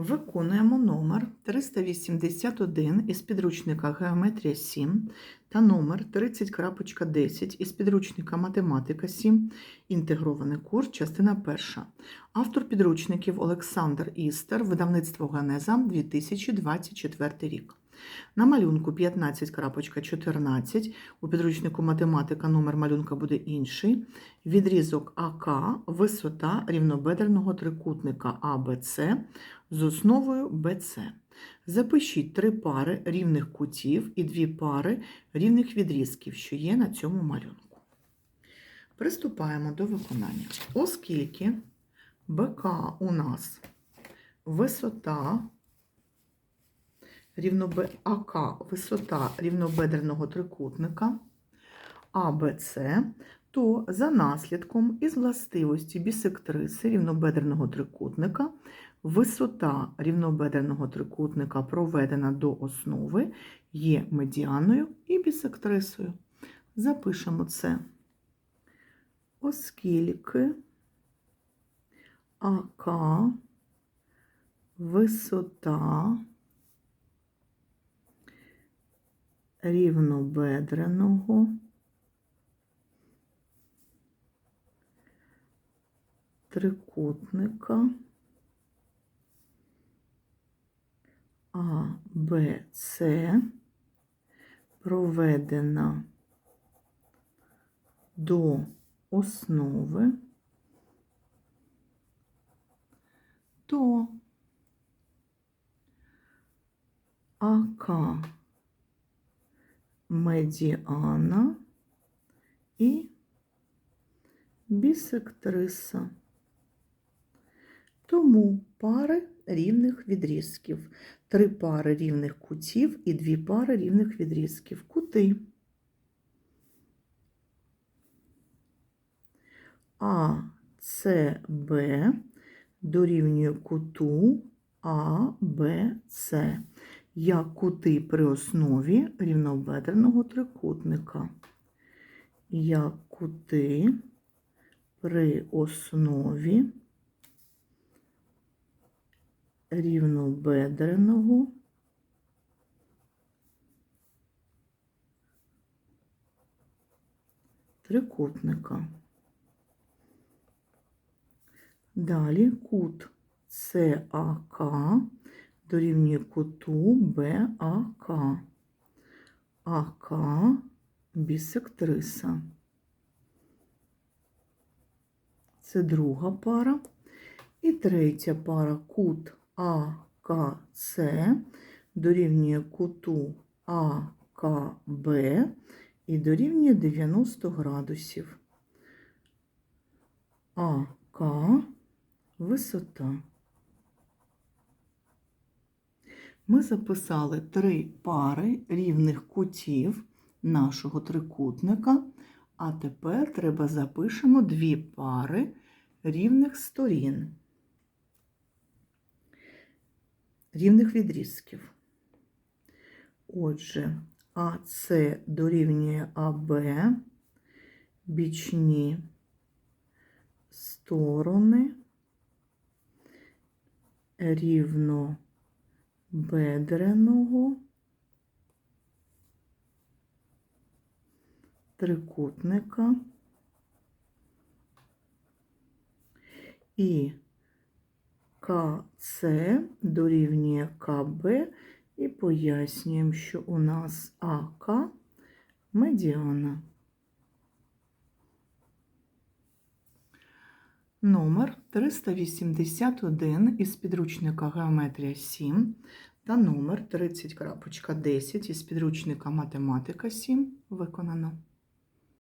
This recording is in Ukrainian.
Виконуємо номер 381 із підручника Геометрія 7 та номер 30.10 із підручника Математика 7. Інтегрований курс, частина перша. Автор підручників Олександр Істер, видавництво Ганеза 2024 рік. На малюнку 15.14 у підручнику математика номер малюнка буде інший. Відрізок АК, висота рівнобедерного трикутника АБЦ з основою БЦ. Запишіть три пари рівних кутів і дві пари рівних відрізків, що є на цьому малюнку. Приступаємо до виконання. Оскільки БК у нас висота рівнобе... АК висота рівнобедерного трикутника АБЦ, то за наслідком із властивості бісектриси рівнобедерного трикутника висота рівнобедерного трикутника, проведена до основи, є медіаною і бісектрисою. Запишемо це, оскільки АК висота рівнобедреного. Трикутника. А, Б, С. Проведена до основи, то АК медіана і бісектриса. Тому пари рівних відрізків. Три пари рівних кутів і дві пари рівних відрізків. Кути. А, С, Б дорівнює куту А, Б, С як кути при основі рівнобедреного трикутника. Як кути при основі рівнобедреного трикутника. Далі кут САК дорівнює куту БАК. АК бісектриса. Це друга пара. І третя пара кут АКС дорівнює куту АКБ і дорівнює 90 градусів. АК висота. Ми записали три пари рівних кутів нашого трикутника, а тепер треба запишемо дві пари рівних сторін, рівних відрізків. Отже, АС дорівнює АБ, бічні сторони рівно бедреного трикутника і КЦ дорівнює КБ і пояснюємо, що у нас АК медіана. Номер 381 із підручника Геометрія 7 та номер 30.10 із підручника Математика 7 виконано.